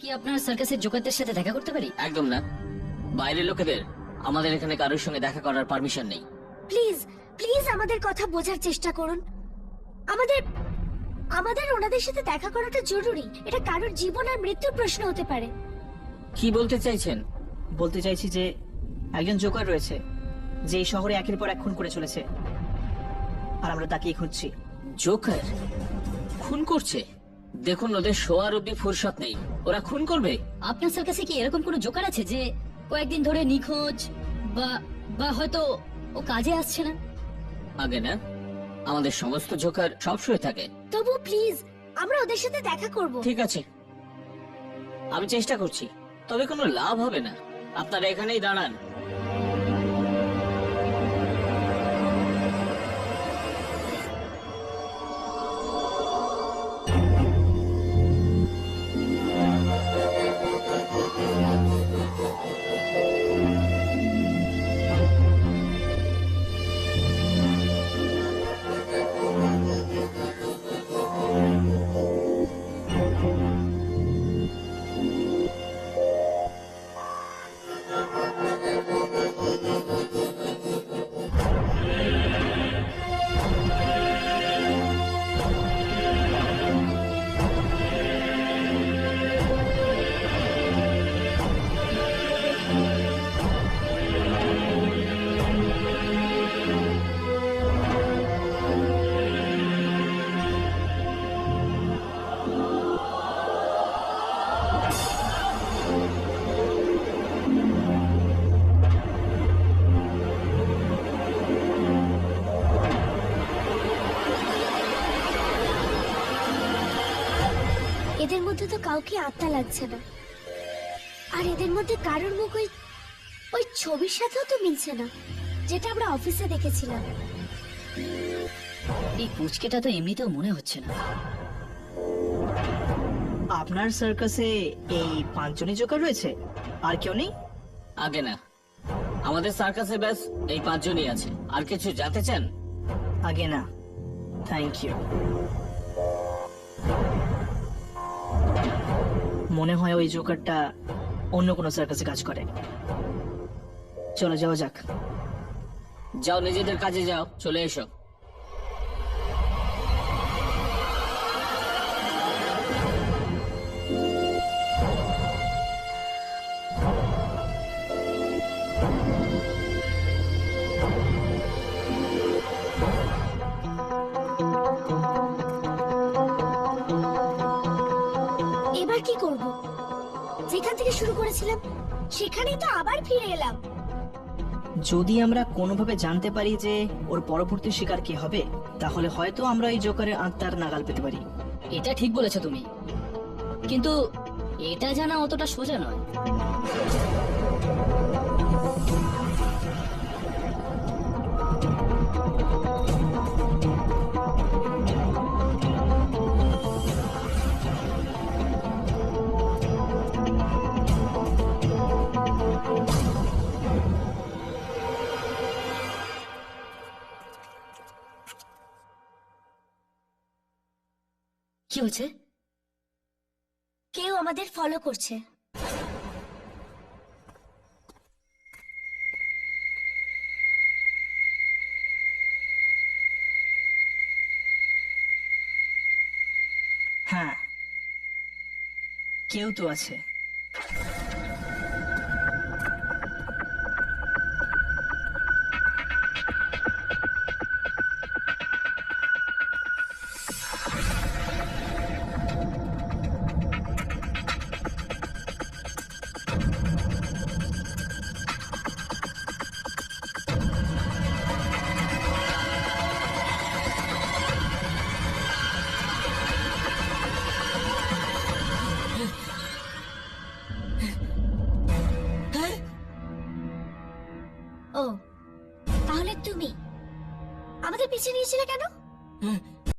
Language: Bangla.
কি আপনার সার্কাসের জোকারদের সাথে দেখা করতে পারি? একদম না। বাইরের লোকেদের আমাদের এখানে কারোর সঙ্গে দেখা করার পারমিশন নেই। প্লিজ প্লিজ আমাদের কথা বোঝার চেষ্টা করুন। আমাদের আমাদের ওনাদের সাথে দেখা করাটা জরুরি। এটা কারোর জীবন আর মৃত্যুর প্রশ্ন হতে পারে। কি বলতে চাইছেন? বলতে চাইছি যে একজন জোকার রয়েছে যে এই শহরে একের পর এক খুন করে চলেছে। আর আমরা তাকেই খুঁজছি। জোকার? খুন করছে? দেখুন ওদের শোয়ার অব্দি ফুরসত নেই। ওরা খুন করবে। আপনার সার্কাসে কি এরকম কোনো জোকার আছে যে কয়েকদিন ধরে নিখোঁজ বা বা হয়তো ও কাজে আসছে না? আগে না। আমাদের সমস্ত জোকার সব সবসময় থাকে। তবু প্লিজ আমরা ওদের সাথে দেখা করব। ঠিক আছে। আমি চেষ্টা করছি তবে কোনো লাভ হবে না। আপনারা এখানেই দাঁড়ান। এদের মধ্যে তো কাউকে আত্মা লাগছে না। আর এদের মধ্যে কারোর মুখ ওই ওই ছবির সাথেও তো মিলছে না যেটা আমরা অফিসে দেখেছিলাম। এই পুচকেটা তো এমনিতেও মনে হচ্ছে না। আপনার সার্কাসে এই পাঁচজনই জোকার রয়েছে আর কেউ নেই? আগে না। আমাদের সার্কাসে ব্যাস এই পাঁচজনই আছে। আর কিছু জানতে চান? আগে না। থ্যাংক ইউ মনে হয় ওই জোকারটা অন্য কোনো সার্কাসে কাজ করে। চলো যাওয়া যাক। যাও, নিজেদের কাজে যাও। চলে এসো। কি করব। যেখান থেকে শুরু করেছিলাম সেখানেই তো আবার ফিরে এলাম। যদি আমরা কোনোভাবে জানতে পারি যে ওর পরবর্তী শিকার কি হবে তাহলে হয়তো আমরা এই জোকারের আত্মার নাগাল পেতে পারি। এটা ঠিক বলেছ তুমি। কিন্তু এটা জানা অতটা সোজা নয়। কি হচ্ছে? কেউ আমাদের ফলো করছে। হ্যাঁ কেউ তো আছে। পিছিয়ে নিয়েছিলে কেন?